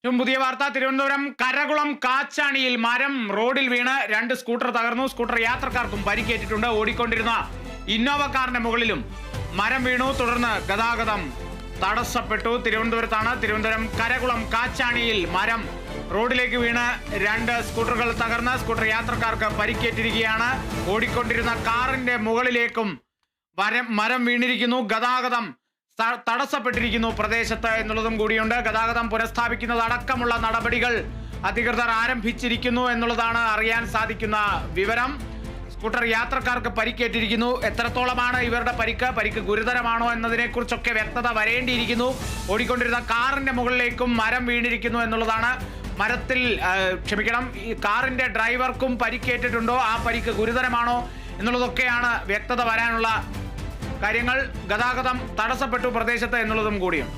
ഏറ്റവും പുതിയ വാർത്ത തിരുവനന്തപുരം കരകുളം കാച്ചാണിയിൽ മരം റോഡിൽ വീണ് രണ്ട് സ്കൂട്ടർ തകർന്നു. സ്കൂട്ടർ യാത്രക്കാർക്കും പരിക്കേറ്റിട്ടുണ്ട്. ഓടിക്കൊണ്ടിരുന്ന ഇന്നോവ കാറിന്റെ മുകളിലും മരം വീണു. തുടർന്ന് ഗതാഗതം തടസ്സപ്പെട്ടു. തിരുവനന്തപുരത്താണ്. തിരുവനന്തപുരം കരകുളം കാച്ചാണിയിൽ മരം റോഡിലേക്ക് വീണ് രണ്ട് സ്കൂട്ടറുകൾ തകർന്ന്. സ്കൂട്ടർ യാത്രക്കാർക്ക് പരിക്കേറ്റിരിക്കുകയാണ്. ഓടിക്കൊണ്ടിരുന്ന കാറിന്റെ മുകളിലേക്കും മരം വീണിരിക്കുന്നു. ഗതാഗതം തടസ്സപ്പെട്ടിരിക്കുന്നു പ്രദേശത്ത് എന്നുള്ളതും കൂടിയുണ്ട്. ഗതാഗതം പുനഃസ്ഥാപിക്കുന്നതടക്കമുള്ള നടപടികൾ അധികൃതർ ആരംഭിച്ചിരിക്കുന്നു എന്നുള്ളതാണ് അറിയാൻ സാധിക്കുന്ന വിവരം. സ്കൂട്ടർ യാത്രക്കാർക്ക് പരിക്കേറ്റിരിക്കുന്നു. എത്രത്തോളമാണ് ഇവരുടെ പരിക്ക്? പരിക്ക് ഗുരുതരമാണോ എന്നതിനെക്കുറിച്ചൊക്കെ വ്യക്തത വരേണ്ടിയിരിക്കുന്നു. ഓടിക്കൊണ്ടിരുന്ന കാറിന്റെ മുകളിലേക്കും മരം വീണിരിക്കുന്നു എന്നുള്ളതാണ്. മരത്തിൽ ക്ഷമിക്കണം ഈ കാറിന്റെ ഡ്രൈവർക്കും പരിക്കേറ്റിട്ടുണ്ടോ? ആ പരിക്ക് ഗുരുതരമാണോ എന്നുള്ളതൊക്കെയാണ് വ്യക്തത വരാനുള്ള കാര്യങ്ങൾ ഗതാഗതം തടസ്സപ്പെട്ടു പ്രദേശത്ത് എന്നുള്ളതും കൂടിയുണ്ട്.